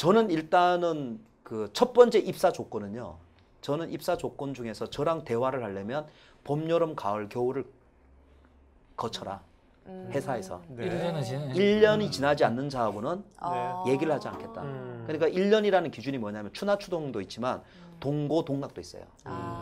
저는 일단은 그 첫 번째 입사 조건은요. 저는 입사 조건 중에서 저랑 대화를 하려면 봄, 여름, 가을, 겨울을 거쳐라. 음. 회사에서. 네. 1년은 지는 1년이 지나지 않는 자하고는 아. 얘기를 하지 않겠다. 음. 그러니까 1년이라는 기준이 뭐냐면 추나 추동도 있지만 동고 동락도 있어요. 아.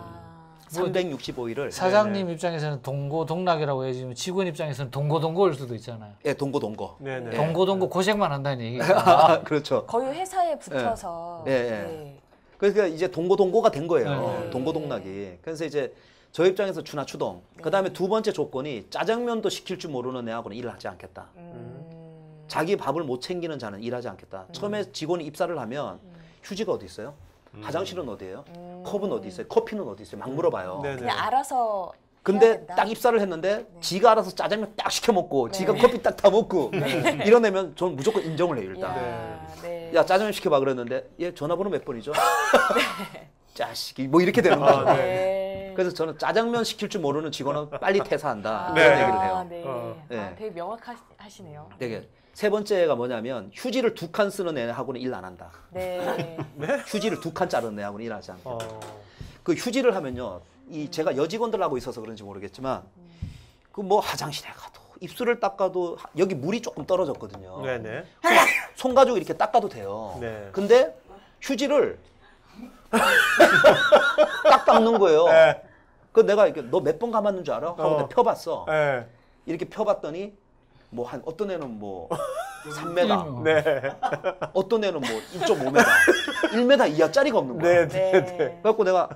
365일을 사장님 입장에서는 동고 동락이라고 해야지만 직원 입장에서는 동고 동고일 수도 있잖아요. 예, 동고 동고. 네네. 동고 동고 고생만 한다는 얘기가 그렇죠. 거의 회사에 붙어서. 예, 예. 그러니까 이제 동고 동고가 된 거예요. 네. 동고 동락이. 그래서 이제 저 입장에서 추나추동. 그다음에 두 번째 조건이 짜장면도 시킬 줄 모르는 애하고는 일을 하지 않겠다. 음. 자기 밥을 못 챙기는 자는 일하지 않겠다. 처음에 직원이 입사를 하면 휴지가 어디 있어요? 화장실은 어디예요? 음. 컵은 어디 있어요? 커피는 어디 있어요? 막 물어봐요. 네네. 그냥 알아서. 근데? 딱 입사를 했는데 지가 알아서 짜장면 딱 시켜 먹고 지가 네. 커피 딱 타 먹고 이런 애면 저는 무조건 인정을 해요 일단. 야, 네. 야 짜장면 시켜봐 그랬는데 얘 전화번호 몇 번이죠? 자식이 뭐 이렇게 되는 거죠. 아, 네. 그래서 저는 짜장면 시킬 줄 모르는 직원은 빨리 퇴사한다 네. 이런 얘기를 해요. 아, 네. 어. 네. 아, 되게 명확하시네요. 되게 세 번째가 뭐냐면 휴지를 두 칸 쓰는 애하고는 일 안 한다. 네. 휴지를 두 칸 자르는 애하고는 일 하지 않고. 어. 그 휴지를 하면요. 이 제가 여직원들하고 있어서 그런지 모르겠지만 그 뭐 화장실에 가도 입술을 닦아도 하- 여기 물이 조금 떨어졌거든요. 네네. 손 가지고 이렇게 닦아도 돼요. 네. 근데 휴지를 딱 닦는 거예요. 네. 그 내가 이렇게 너 몇 번 감았는 줄 알아? 하고 어. 내가 펴봤어. 네. 이렇게 펴봤더니 뭐 한 어떤 애는 뭐 3m, 네. 어떤 애는 뭐 1.5m, 1m 이하짜리가 없는 거야. 네. 네. 네. 네. 그래갖고 내가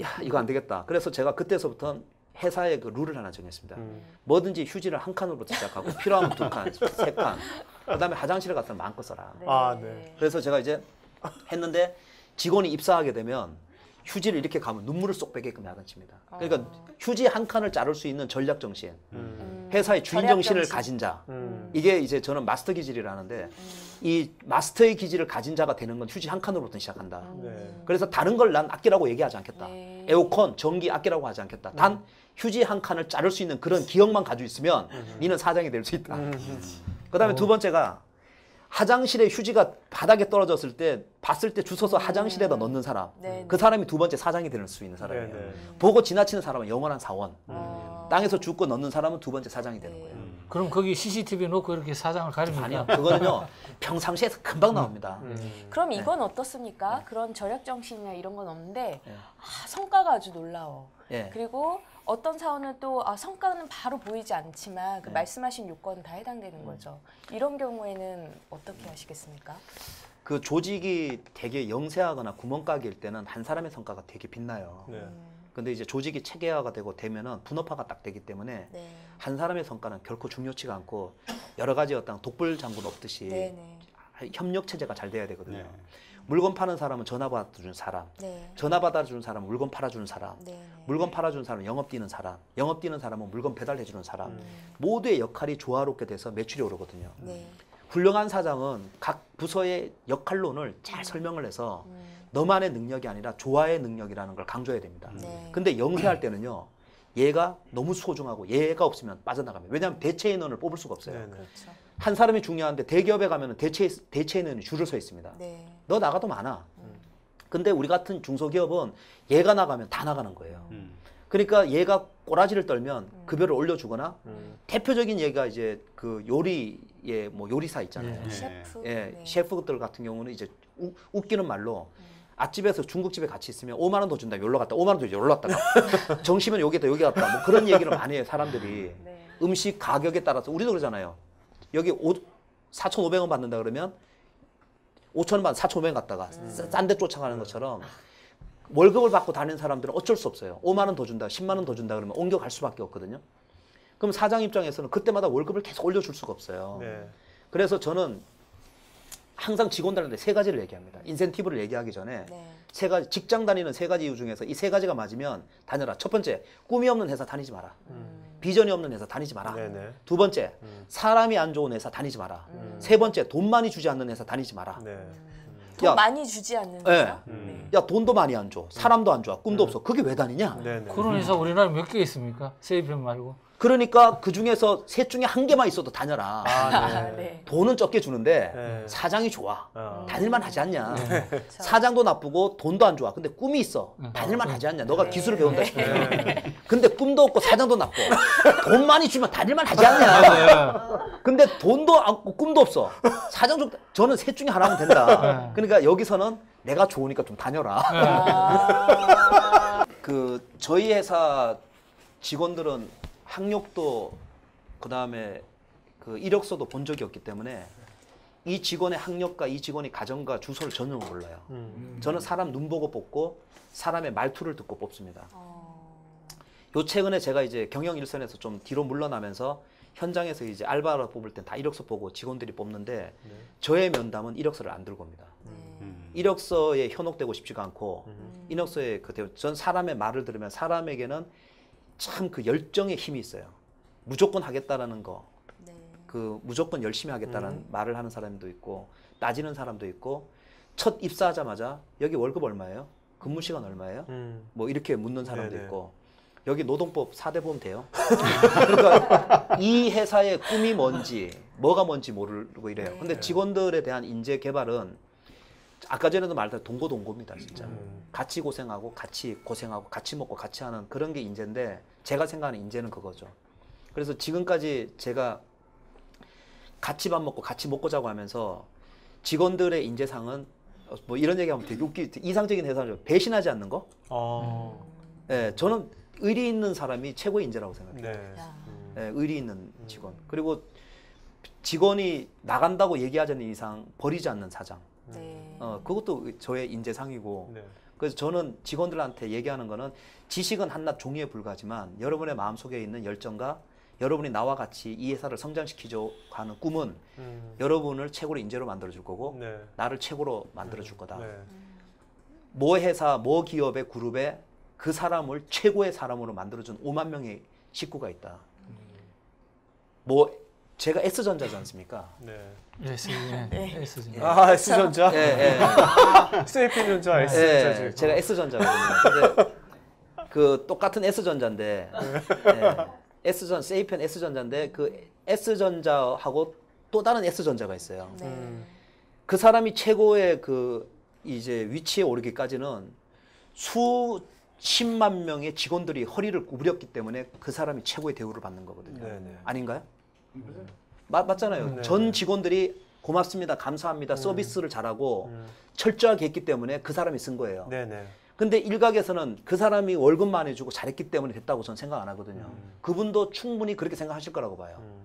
야 이거 안 되겠다. 그래서 제가 그때서부터 회사에 그 룰을 하나 정했습니다. 음. 뭐든지 휴지를 한 칸으로부터 시작하고 필요하면 두 칸, 세 칸. 그다음에 화장실에 가서 마음껏 써라. 아, 네. 그래서 제가 이제 했는데 직원이 입사하게 되면 휴지를 이렇게 가면 눈물을 쏙 빼게끔 야단칩니다. 그러니까 휴지 한 칸을 자를 수 있는 전략 정신, 음. 회사의 주인 정신을 정신. 가진 자. 음. 이게 이제 저는 마스터 기질이라는데 이 마스터의 기질을 가진 자가 되는 건 휴지 한 칸으로부터 시작한다. 네. 그래서 다른 걸 난 아끼라고 얘기하지 않겠다. 네. 에어컨, 전기 아끼라고 하지 않겠다. 단 휴지 한 칸을 자를 수 있는 그런 기억만 가지고 있으면 니는 사장이 될 수 있다. 음. 그다음에 두 번째가 화장실에 휴지가 바닥에 떨어졌을 때 봤을 때 주워서 화장실에다 넣는 사람. 네. 그 사람이 두 번째 사장이 될 수 있는 사람이에요. 네, 네. 보고 지나치는 사람은 영원한 사원. 어. 땅에서 죽고 넣는 사람은 두 번째 사장이 되는 네. 거예요. 그럼 거기 CCTV 놓고 이렇게 사장을 가립니까? 아니요. 그거는요. 평상시에서 금방 나옵니다. 음. 그럼 이건 어떻습니까? 그런 절약 정신이나 이런 건 없는데 네. 아, 성과가 아주 놀라워. 예. 그리고 어떤 사원은 또 아, 성과는 바로 보이지 않지만 그 네. 말씀하신 요건은 다 해당되는 거죠. 이런 경우에는 어떻게 하시겠습니까? 그 조직이 되게 영세하거나 구멍가게일 때는 한 사람의 성과가 되게 빛나요. 네. 근데 이제 조직이 체계화가 되고 되면은 분업화가 딱 되기 때문에 네. 한 사람의 성과는 결코 중요치가 않고 여러 가지 어떤 독불 장군 없듯이 네, 네. 협력 체제가 잘 돼야 되거든요. 네. 물건 파는 사람은 전화 받아주는 사람, 네. 전화 받아주는 사람은 물건 팔아주는 사람. 물건 팔아주는 사람은 영업 뛰는 사람, 영업 뛰는 사람은 물건 배달해주는 사람. 음. 모두의 역할이 조화롭게 돼서 매출이 오르거든요. 네. 훌륭한 사장은 각 부서의 역할론을 잘 설명을 해서 음. 너만의 능력이 아니라 조화의 능력이라는 걸 강조해야 됩니다. 네. 근데 영세할 때는요. 얘가 너무 소중하고 얘가 없으면 빠져나갑니다. 왜냐하면 대체 인원을 뽑을 수가 없어요. 네, 네. 그렇죠. 한 사람이 중요한데 대기업에 가면 대체 대체 인원이 줄을 서 있습니다. 네. 너 나가도 많아. 근데 우리 같은 중소기업은 얘가 나가면 다 나가는 거예요. 음. 그러니까 얘가 꼬라지를 떨면 급여를 올려주거나 음. 대표적인 얘가 이제 그 요리의 뭐 요리사 있잖아요. 네. 셰프. 예, 네. 셰프들 같은 경우는 이제 우- 웃기는 말로 앞집에서 중국집에 같이 있으면 5만 원 더 준다. 여기로 갔다. 5만 원 더 여기로 갔다가 정시면 여기다 여기 갔다. 뭐 그런 얘기를 많이 해요, 사람들이. 네. 음식 가격에 따라서 우리도 그러잖아요. 여기 4,500원 받는다 그러면 5,000원 받 4,500원 갔다가 싼데 쫓아가는 것처럼 월급을 받고 다니는 사람들은 어쩔 수 없어요. 5만 원 더 준다, 10만 원 더 준다 그러면 옮겨갈 수밖에 없거든요. 그럼 사장 입장에서는 그때마다 월급을 계속 올려줄 수가 없어요. 네. 그래서 저는 항상 직원들한테 세 가지를 얘기합니다. 인센티브를 얘기하기 전에 네. 세 가지 직장 다니는 세 가지 이유 중에서 이 세 가지가 맞으면 다녀라. 첫 번째, 꿈이 없는 회사 다니지 마라. 비전이 없는 회사 다니지 마라. 네네. 두 번째, 음. 사람이 안 좋은 회사 다니지 마라. 세 번째, 돈 많이 주지 않는 회사 다니지 마라. 네. 돈 야. 많이 주지 않는 예. 회사. 음. 야, 돈도 많이 안 줘. 사람도 안 좋아. 꿈도 없어. 그게 왜 다니냐? 네네. 그런 회사 우리나라에 몇개 있습니까? 세이펜 말고. 그러니까 그 중에서 셋 중에 한 개만 있어도 다녀라. 아, 네. 네. 돈은 적게 주는데 네. 사장이 좋아. 어. 다닐만 하지 않냐. 그렇죠. 사장도 나쁘고 돈도 안 좋아. 근데 꿈이 있어. 다닐만 하지 않냐. 너가 네. 기술을 배운다 싶어. 네. 근데 꿈도 없고 사장도 나빠. 돈 많이 주면 다닐만 하지 않냐. 근데 돈도 없고 꿈도 없어. 사장 좀 저는 셋 중에 하나면 된다. 네. 그러니까 여기서는 내가 좋으니까 좀 다녀라. 아, 그 저희 회사 직원들은 학력도 그다음에 그 이력서도 본 적이 없기 때문에 이 직원의 학력과 이 직원의 가정과 주소를 전혀 몰라요. 음. 저는 사람 눈 보고 뽑고 사람의 말투를 듣고 뽑습니다. 어, 요 최근에 제가 이제 경영 일선에서 좀 뒤로 물러나면서 현장에서 이제 알바로 뽑을 땐 다 이력서 보고 직원들이 뽑는데 네. 저의 면담은 이력서를 안 들고 옵니다. 네. 이력서에 현혹되고 싶지가 않고 음. 이력서에 그 대우- 전 사람의 말을 들으면 사람에게는 참 그 열정의 힘이 있어요. 무조건 하겠다라는 거, 네. 그 무조건 열심히 하겠다는 음. 말을 하는 사람도 있고 따지는 사람도 있고 첫 입사하자마자 여기 월급 얼마예요? 근무 시간 얼마예요? 음. 뭐 이렇게 묻는 사람도 네네. 있고 여기 노동법 4대 보면 돼요. 그러니까 이 회사의 꿈이 뭔지 뭐가 뭔지 모르고 이래요. 근데 네. 직원들에 대한 인재 개발은 아까 전에도 말했던 동고 동고입니다, 진짜. 음. 같이 고생하고 같이 고생하고 같이 먹고 같이 하는 그런 게 인재인데 제가 생각하는 인재는 그거죠. 그래서 지금까지 제가 같이 밥 먹고 같이 먹고 자고 하면서 직원들의 인재상은 어, 뭐 이런 얘기하면 되게 웃기 이상적인 해석이죠. 배신하지 않는 거. 어. 예, 저는 의리 있는 사람이 최고의 인재라고 생각해요. 네. 야. 음. 예, 의리 있는 직원. 그리고 직원이 나간다고 얘기하지 않는 이상 버리지 않는 사장. 네. 어, 그것도 저의 인재상이고. 네. 그래서 저는 직원들한테 얘기하는 거는 지식은 한낱 종이에 불과하지만 여러분의 마음속에 있는 열정과 여러분이 나와 같이 이 회사를 성장시키려 하는 꿈은 음. 여러분을 최고로 인재로 만들어 줄 거고 네. 나를 최고로 만들어 줄 거다. 네. 모 회사, 모 기업의 그룹에 그 사람을 최고의 사람으로 만들어 준 5만 명의 식구가 있다. 뭐 제가 S전자지 않습니까? 네. S 네. S 아, S전자? 예, 예. 세이핀전자, 예, S전자지. 제가 S전자거든요. 근데 그 똑같은 S전자인데 예, S전 세이펜 S전자인데 그 S전자하고 또 다른 S전자가 있어요. 네. 음. 그 사람이 최고의 그 이제 위치에 오르기까지는 수십만 명의 직원들이 허리를 구부렸기 때문에 그 사람이 최고의 대우를 받는 거거든요. 네, 네. 아닌가요? 맞, 맞잖아요. 네. 전 직원들이 고맙습니다, 감사합니다, 서비스를 잘하고 음. 철저하게 했기 때문에 그 사람이 쓴 거예요. 네, 네. 근데 일각에서는 그 사람이 월급 많이 주고 잘했기 때문에 됐다고 저는 생각 안 하거든요. 음. 그분도 충분히 그렇게 생각하실 거라고 봐요. 음.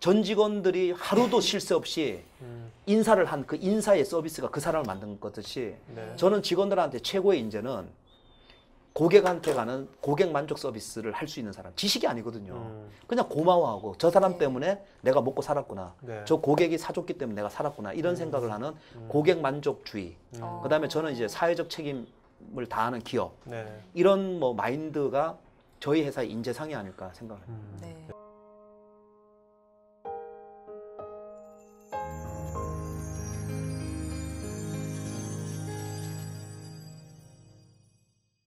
전 직원들이 하루도 쉴새 없이 음. 인사를 한 그 인사의 서비스가 그 사람을 만든 것듯이 네. 저는 직원들한테 최고의 인재는 고객한테 가는 고객 만족 서비스를 할 수 있는 사람. 지식이 아니거든요. 음. 그냥 고마워하고 저 사람 때문에 내가 먹고 살았구나. 네. 저 고객이 사줬기 때문에 내가 살았구나. 이런 생각을 하는 고객 만족주의. 어. 그다음에 저는 이제 사회적 책임을 다하는 기업. 네. 이런 뭐 마인드가 저희 회사의 인재상이 아닐까 생각합니다. 음. 네.